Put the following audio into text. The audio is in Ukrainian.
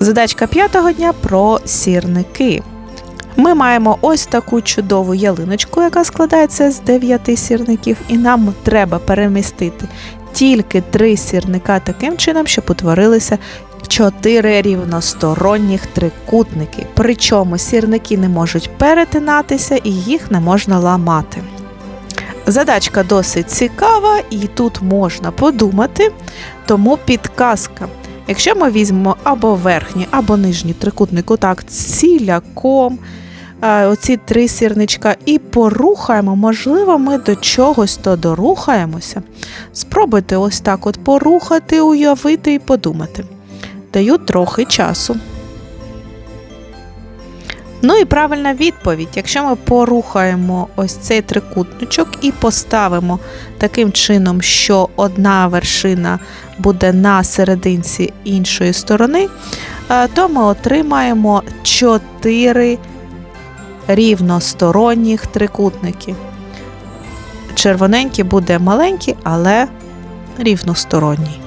Задачка п'ятого дня про сірники. Ми маємо ось таку чудову ялиночку, яка складається з дев'яти сірників, і нам треба перемістити тільки три сірника таким чином, щоб утворилися чотири рівносторонніх трикутники. Причому сірники не можуть перетинатися і їх не можна ламати. Задачка досить цікава, і тут можна подумати, тому підказка. Якщо ми візьмемо або верхній, або нижній трикутник, отак ціляком, е, оці три сірничка, і порухаємо, можливо, ми до чогось то дорухаємося. Спробуйте ось так от порухати, уявити і подумати. Даю трохи часу. Ну і правильна відповідь. Якщо ми порухаємо ось цей трикутничок і поставимо таким чином, що одна вершина буде на серединці іншої сторони, е, то ми отримаємо 4 рівносторонніх трикутники. Червоненький буде маленький, але рівносторонній.